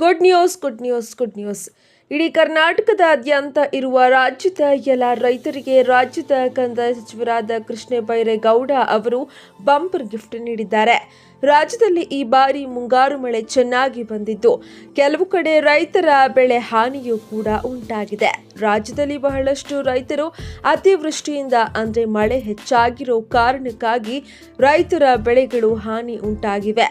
Good news good news good news ಇಡೀ ಕರ್ನಾಟಕದಾದ್ಯಂತ ಇರುವ ರಾಜ್ಯದ ಎಲ್ಲ ರೈತರಿಗೆ ರಾಜ್ಯದ ಕಂದಾಯ ಸಚಿವರಾದ ಕೃಷ್ಣ ಬೈರೇಗೌಡ ಅವರು ಬಂಪರ್ ಗಿಫ್ಟ್ ನೀಡಿದ್ದಾರೆ. ರಾಜ್ಯದಲ್ಲಿ ಈ ಬಾರಿ ಮುಂಗಾರು ಮಳೆ ಚೆನ್ನಾಗಿ ಬಂದಿದ್ದು. ಕೆಲವು ಕಡೆ ರೈತರ ಬೆಳೆ ಹಾನಿಯೂ ಕೂಡ ಉಂಟಾಗಿದೆ. ರಾಜ್ಯದಲ್ಲಿ ಬಹಳಷ್ಟು ರೈತರು ಅತಿವೃಷ್ಟಿಯಿಂದ, ಅಂದರೆ ಮಳೆ ಹೆಚ್ಚಾಗಿರೋ ಕಾರಣಕ್ಕಾಗಿ ರೈತರ ಬೆಳೆಗಳು ಹಾನಿ ಉಂಟಾಗಿವೆ.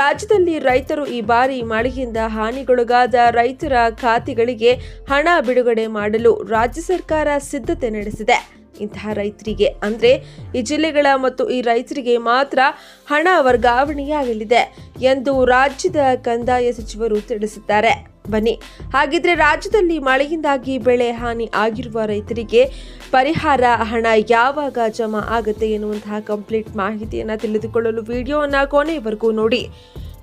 ರಾಜ್ಯದಲ್ಲಿ ರೈತರು ಈ ಬಾರಿ ಮಳೆಯಿಂದ ಹಾನಿಗೊಳಗಾದ ರೈತರ ಖಾತೆಗಳಿಗೆ ಹಣ ಬಿಡುಗಡೆ ಮಾಡಲು ರಾಜ್ಯ ಸರ್ಕಾರ ಸಿದ್ಧತೆ ನಡೆಸಿದೆ. ಇಂತಹ ರೈತರಿಗೆ, ಅಂದ್ರೆ ಈ ಜಿಲ್ಲೆಗಳ ಮತ್ತು ಈ ರೈತರಿಗೆ ಮಾತ್ರ ಹಣ ವರ್ಗಾವಣೆಯಾಗಲಿದೆ ಎಂದು ರಾಜ್ಯದ ಕಂದಾಯ ಸಚಿವರು ತಿಳಿಸಿದ್ದಾರೆ. ಬನ್ನಿ, ಹಾಗಿದ್ರೆ ರಾಜ್ಯದಲ್ಲಿ ಮಳೆಯಿಂದಾಗಿ ಬೆಳೆ ಹಾನಿ ಆಗಿರುವ ರೈತರಿಗೆ ಪರಿಹಾರ ಹಣ ಯಾವಾಗ ಜಮಾ ಆಗುತ್ತೆ ಎನ್ನುವಂತಹ ಕಂಪ್ಲೀಟ್ ಮಾಹಿತಿಯನ್ನು ತಿಳಿದುಕೊಳ್ಳಲು ವಿಡಿಯೋವನ್ನು ಕೊನೆಯವರೆಗೂ ನೋಡಿ.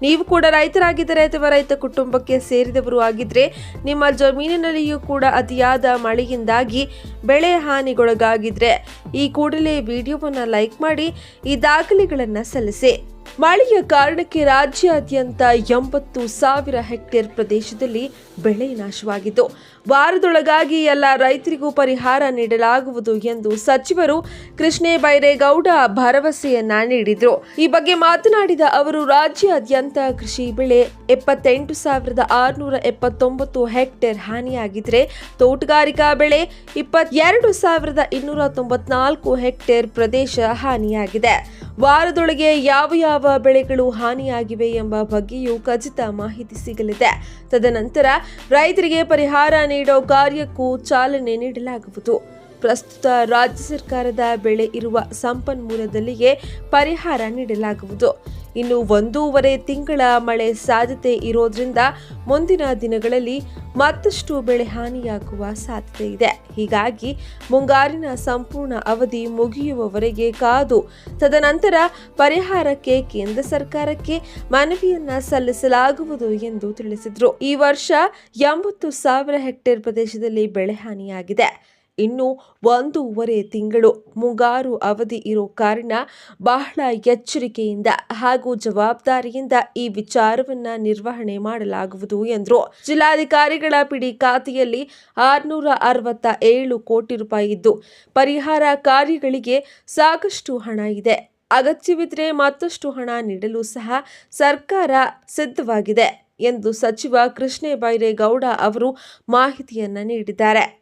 ನೀವು ಕೂಡ ರೈತರಾಗಿದ್ದರೆ ಅಥವಾ ರೈತ ಕುಟುಂಬಕ್ಕೆ ಸೇರಿದವರು ಆಗಿದ್ರೆ ನಿಮ್ಮ ಜಮೀನಿನಲ್ಲಿಯೂ ಕೂಡ ಅತಿಯಾದ ಮಳೆಯಿಂದಾಗಿ ಬೆಳೆ ಹಾನಿಗೊಳಗಾಗಿದ್ರೆ ಈ ಕೂಡಲೇ ವಿಡಿಯೋವನ್ನು ಲೈಕ್ ಮಾಡಿ ಈ ದಾಖಲೆಗಳನ್ನು ಸಲ್ಲಿಸಿ. ಮಳೆಯ ಕಾರಣಕ್ಕೆ ರಾಜ್ಯಾದ್ಯಂತ ಎಂಬತ್ತು ಸಾವಿರ ಹೆಕ್ಟೇರ್ ಪ್ರದೇಶದಲ್ಲಿ ಬೆಳೆ ನಾಶವಾಗಿದ್ದು, ವಾರದೊಳಗಾಗಿ ಎಲ್ಲ ರೈತರಿಗೂ ಪರಿಹಾರ ನೀಡಲಾಗುವುದು ಎಂದು ಸಚಿವರು ಕೃಷ್ಣೇ ಬೈರೇಗೌಡ ಭರವಸೆಯನ್ನ ನೀಡಿದರು. ಈ ಬಗ್ಗೆ ಮಾತನಾಡಿದ ಅವರು, ರಾಜ್ಯಾದ್ಯಂತ ಕೃಷಿ ಬೆಳೆ ಎಪ್ಪತ್ತೆಂಟು ಸಾವಿರದ ಆರುನೂರ ಎಪ್ಪತ್ತೊಂಬತ್ತು ಹೆಕ್ಟೇರ್ ಹಾನಿಯಾಗಿದ್ರೆ, ತೋಟಗಾರಿಕಾ ಬೆಳೆ ಇಪ್ಪತ್ತೆರಡು ಸಾವಿರದ ಇನ್ನೂರ ತೊಂಬತ್ನಾಲ್ಕು ಹೆಕ್ಟೇರ್ ಪ್ರದೇಶ ಹಾನಿಯಾಗಿದೆ. ವಾರದೊಳಗೆ ಯಾವ ಯಾವ ಬೆಳೆಗಳು ಹಾನಿಯಾಗಿವೆ ಎಂಬ ಬಗ್ಗೆಯೂ ಖಚಿತ ಮಾಹಿತಿ ಸಿಗಲಿದೆ. ತದನಂತರ ರೈತರಿಗೆ ಪರಿಹಾರ ನೀಡೋ ಕಾರ್ಯಕ್ಕೂ ಚಾಲನೆ ನೀಡಲಾಗುವುದು. ಪ್ರಸ್ತುತ ರಾಜ್ಯ ಸರ್ಕಾರದ ಬೆಳೆ ಇರುವ ಸಂಪನ್ಮೂಲದಲ್ಲಿಯೇ ಪರಿಹಾರ ನೀಡಲಾಗುವುದು. ಇನ್ನು ಒಂದೂವರೆ ತಿಂಗಳ ಮಳೆ ಸಾಧ್ಯತೆ ಇರೋದ್ರಿಂದ ಮುಂದಿನ ದಿನಗಳಲ್ಲಿ ಮತ್ತಷ್ಟು ಬೆಳೆ ಹಾನಿಯಾಗುವ ಸಾಧ್ಯತೆ ಇದೆ. ಹೀಗಾಗಿ ಮುಂಗಾರಿನ ಸಂಪೂರ್ಣ ಅವಧಿ ಮುಗಿಯುವವರೆಗೆ ಕಾದು, ತದನಂತರ ಪರಿಹಾರಕ್ಕೆ ಕೇಂದ್ರ ಸರ್ಕಾರಕ್ಕೆ ಮನವಿಯನ್ನ ಸಲ್ಲಿಸಲಾಗುವುದು ಎಂದು ತಿಳಿಸಿದರು. ಈ ವರ್ಷ ಎಂಬತ್ತು ಸಾವಿರ ಹೆಕ್ಟೇರ್ ಪ್ರದೇಶದಲ್ಲಿ ಬೆಳೆ ಹಾನಿಯಾಗಿದೆ. ಇನ್ನು ಒಂದೂವರೆ ತಿಂಗಳು ಮುಂಗಾರು ಅವಧಿ ಇರೋ ಕಾರಣ ಬಹಳ ಎಚ್ಚರಿಕೆಯಿಂದ ಹಾಗೂ ಜವಾಬ್ದಾರಿಯಿಂದ ಈ ವಿಚಾರವನ್ನ ನಿರ್ವಹಣೆ ಮಾಡಲಾಗುವುದು ಎಂದರು. ಜಿಲ್ಲಾಧಿಕಾರಿಗಳ ಪಿಡಿ ಖಾತೆಯಲ್ಲಿ ಆರುನೂರ ಅರವತ್ತ ಏಳು ಕೋಟಿ ರೂಪಾಯಿ ಇದ್ದು, ಪರಿಹಾರ ಕಾರ್ಯಗಳಿಗೆ ಸಾಕಷ್ಟು ಹಣ ಇದೆ. ಅಗತ್ಯವಿದ್ರೆ ಮತ್ತಷ್ಟು ಹಣ ನೀಡಲು ಸಹ ಸರ್ಕಾರ ಸಿದ್ಧವಾಗಿದೆ ಎಂದು ಸಚಿವ ಕೃಷ್ಣೇ ಬೈರೇಗೌಡ ಅವರು ಮಾಹಿತಿಯನ್ನ ನೀಡಿದ್ದಾರೆ.